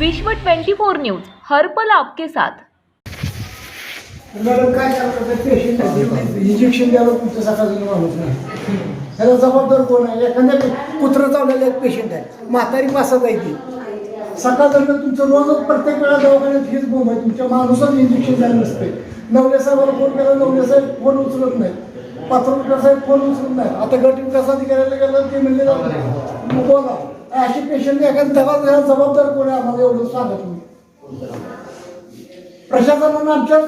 विश्व 24 न्यूज हर पल आपके साथ. मॅडम काय करतात पेशंट इंजेक्शन द्यावं तुमचं सकाळचं माणूस नाही त्याला जबाबदार कोण आहे? एखाद्या कुत्रं चावलेलं एक पेशंट आहे म्हातारी मासा आहे ती. सकाळ दरम्यान तुमचं रोजच प्रत्येक वेळा दवाखान्यात हेच बोंब आहे. तुमच्या माणूसच इंजेक्शन द्यायला नसते नवले साहेबाला फोन केला नवले साहेब फोन उचलत नाही पात्र साहेब फोन उचलत नाही. आता गट विकास अधिकाऱ्याला गेलं ते म्हणले मग बोला अशी पेशंट एखाद्या दवा जबाबदार कोण आहे आम्हाला एवढं सांगत तुम्ही प्रशासनानं आमच्या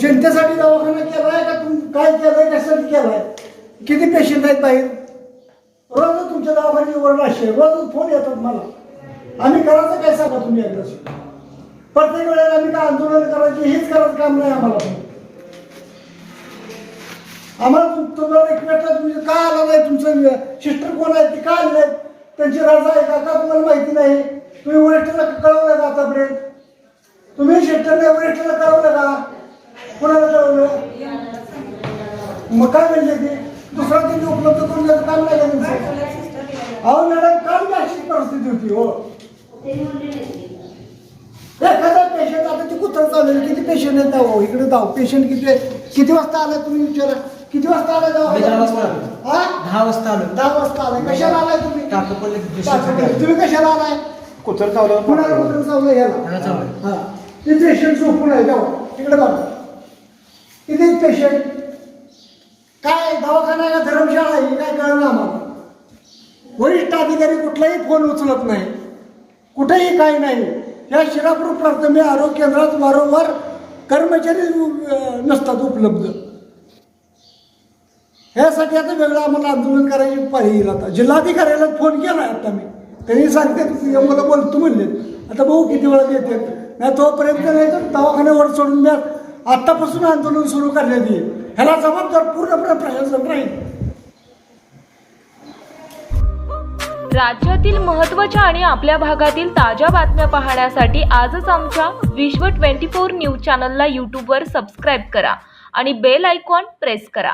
जनतेसाठी दवाखाना केलाय का तुम काय केलंय कशासाठी केलाय? किती पेशंट आहेत बाहेर? रोज तुमच्या दवाखान्याची ओरड अशी आहे. रोज फोन येतात मला. आम्ही करायचं काय सांगा तुम्ही एकदा? प्रत्येक वेळेला आम्ही काय आंदोलन करायचे हेच करायचं काम नाही आम्हाला. आम्हाला तुम- तुम्हाला रिक्वेस्ट तुम्ही का आला नाही तुमचं? सिस्टर कोण आहे ते का आले नाहीत? त्यांची राजा आहे का? का तुम्हाला माहिती नाही? तुम्ही वरिष्ठला कळवलं का आतापर्यंत. तुम्ही शेतकऱ्यांना वरिष्ठला कळवलं का कोणाला कळवलं मग काय म्हणजे ते? दुसरा त्यांनी उपलब्ध करून द्यायचं काम नाही का तुमचं? अहो मॅडम काल अशी परिस्थिती होती हो? एखादा पेशंट आता ते कुत्र चालेल किती पेशंट आहेत हो? इकडे जाऊ. पेशंट किती आहे? किती वाजता आला तुम्ही विचारा? किती वाजता आलाय मी दहा वाजता जाऊ आलो. हा? दहा वाजता आलो. दहा वाजता आलाय. कशाला आलाय तुम्ही? टाकपल्ली. तुम्ही कशाला आलाय? कुत्र चावलं? कुणाला कुत्र चावलं? याला. चालू हा. ते पेशंट झोपून आहे. जाऊ. तिकडे बघा. किती पेशंट काय दवाखाना आहे का? धर्मशाळा आहे. हे काय कळलं आम्हाला. वरिष्ठ अधिकारी कुठलाही फोन उचलत नाही. कुठेही काही नाही. या शिरापूर प्राथमिक आरोग्य केंद्रात वारंवार कर्मचारी नसतात उपलब्ध. ह्यासाठी आता वेगळं आम्हाला आंदोलन करायची पाहिजे येईल आता. जिल्हाधिकाऱ्याला फोन केला आता मी. त्यांनी सांगते मला बोलतो म्हणले. आता बघू किती वेळा येते नाही तोपर्यंत नाही तर दवाखान्यावर सोडून द्या. आत्तापासून आंदोलन सुरू करण्यात येईल. ह्याला जबाबदार पूर्णपणे प्रशासन राहील. राज्यातील महत्त्वाच्या आणि आपल्या भागातील ताज्या बातम्या पाहण्यासाठी आजच आमच्या विश्व 24 न्यूज चॅनलला यूट्यूबवर सबस्क्राईब करा आणि बेल आयकॉन प्रेस करा.